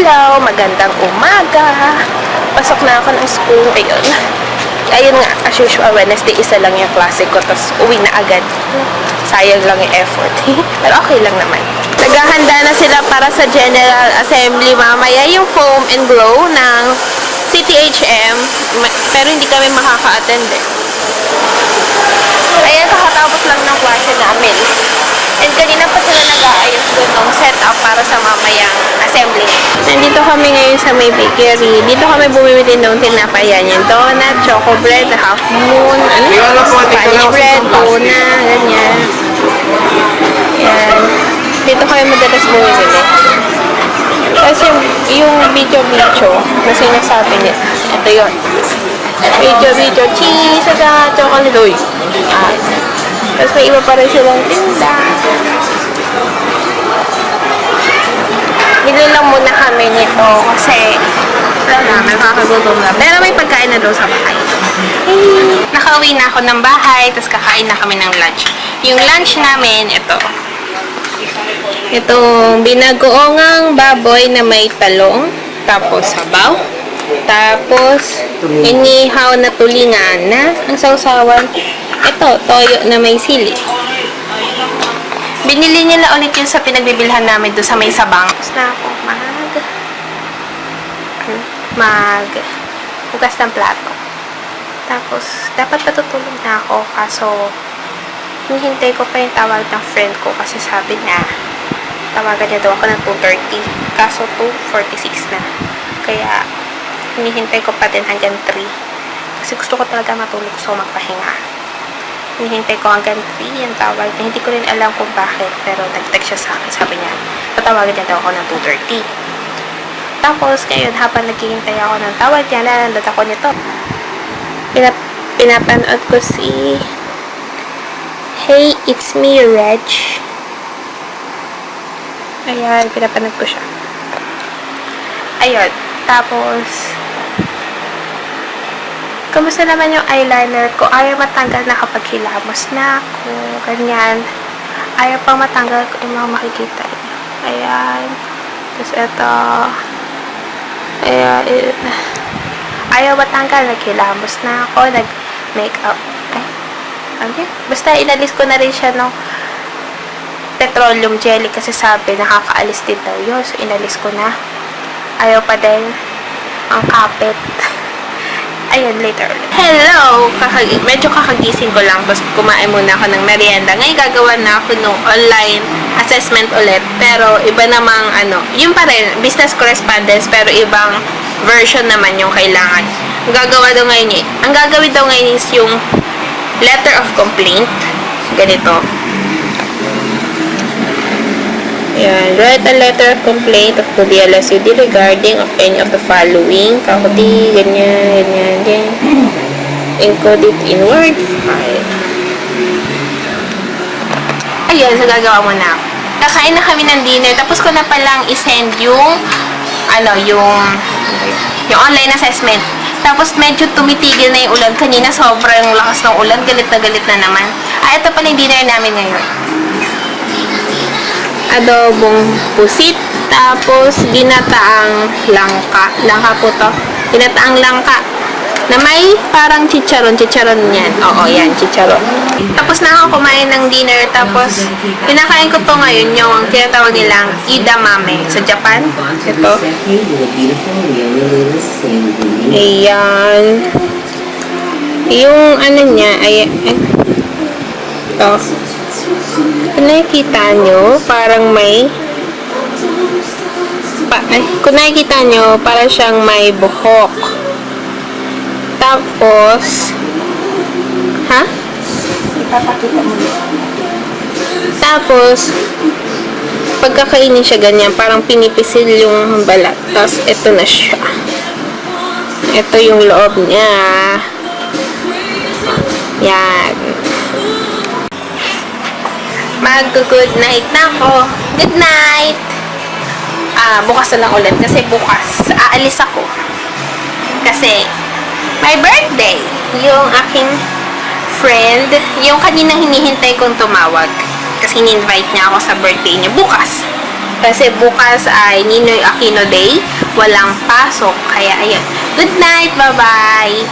Hello, magandang umaga. Pasok na ako ng school ngayon. Ayun nga, as usual, Wednesday isa lang yung klase ko, tapos uwi na agad. Sayang lang yung effort. Pero okay lang naman. Naghahanda na sila para sa General Assembly mamaya yung foam and glow ng CTHM. Pero hindi kami makaka-attend eh. Ayan, kakatapos lang ng klase namin. And kanina pa sila nag-aayos doon ng setup para sa mamayang assembly. Nandito kami ngayon sa may bakery. Dito kami bumibili ng tinapayan. Yung donut, choco bread, half moon, ano, Spanish bread, tuna, ganyan. Yan. Dito kami madalas bumibili. Tapos yung, yung video-video na sinasabi niya, ito yun. Video-video, cheese, at chocolate. Uy. Ah, tapos may iba pa rin silang tinda. Bili lang muna kami nito kasi wala na, nakakagutom na. Pero may pagkain na doon sa bahay. Hey. Nakauwi na ako ng bahay, tapos kakain na kami ng lunch. Yung lunch namin, ito. Itong binagoongang baboy na may talong, tapos sabaw, tapos inihaw na tulingan na ang sausawan. Ito, toyo na may sili. Binili nila ulit yun sa pinagbibilhan namin doon sa may sabang. Tapos na ako mag... mag... hugas ng plato. Tapos, dapat patutulog na ako. Kaso, hinihintay ko pa yung tawag ng friend ko kasi sabi niya, tawagan niya daw ako ng 2.30. Kaso, 2.46 na. Kaya, hinihintay ko pa din hanggang 3. Kasi gusto ko talaga matulog. Ko magpahinga hinihintay ko hanggang 3 yung tawag. Hindi ko rin alam kung bakit, pero nag-text siya sa akin. Sabi niya, tatawagan niya daw ako ng 2.30. Tapos, ngayon, habang naghihintay ako ng tawag niya, nanonood ako nito. Pinap pinapanood ko si Hey, it's me, Reg. Ayan, pinapanood ko siya. Ayun, tapos, Kamusta naman yung eyeliner ko? Ayaw matanggal na kapag hilamos na ako. Ganyan. Ayaw pang matanggal ko yung mga makikita niyo. Ayan. Tapos ito. Ayan. eh, Ayaw matanggal. Naghilamos na ako. Nag-makeup. Ay. Yun? Basta inalis ko na rin siya ng petroleum jelly kasi sabi nakakaalis din daw yun. So, inalis ko na. Ayaw pa din ang kapit. Ayun, later ulit. Hello! Kakag medyo kakagising ko lang. Tapos kumain muna ako ng merienda. Ngayon gagawa na ako ng online assessment ulit. Pero iba namang ano, yung pa rin, business correspondence, pero ibang version naman yung kailangan. Ang gagawa daw ngayon, ang gagawin daw ngayon is yung letter of complaint. Ganito. Yan. Write a letter of complaint of the LSUD regarding of any of the following. Kakuti, ganyan, ganyan, ganyan. Encode it in Word file. Ayun, so gagawa mo na. Kakain na kami ng dinner. Tapos ko na palang isend yung ano, yung yung online assessment. Tapos medyo tumitigil na yung ulan. Kanina sobrang lakas ng ulan. Galit na galit na naman. Ah, ito pala yung dinner namin ngayon adobong pusit, tapos ginataang langka. Langka po to. Ginataang langka. Na may parang chicharon. Chicharon yan. Oo, yan. Chicharon. Tapos na ako kumain ng dinner. Tapos, pinakain ko to ngayon yung tinatawag nilang idamame sa Japan. Ito. Ayan. Yung ano niya, ay, ay ito. Kung nakikita nyo, parang may pa, ay, kung nakikita nyo, para siyang may buhok. Tapos, ha? Ipapakita mo. Tapos, pagkakainin siya ganyan, parang pinipisil yung balat. Tapos, ito na siya. Ito yung loob niya. Yan. Mag-good night na ako. Good night! Ah, bukas na lang ulit. Kasi bukas, aalis ako. Kasi, my birthday. Yung aking friend, yung kanina hinihintay kong tumawag. Kasi in-invite niya ako sa birthday niya bukas. Kasi bukas ay Ninoy Aquino Day. Walang pasok. Kaya, ayun. Good night. Bye-bye.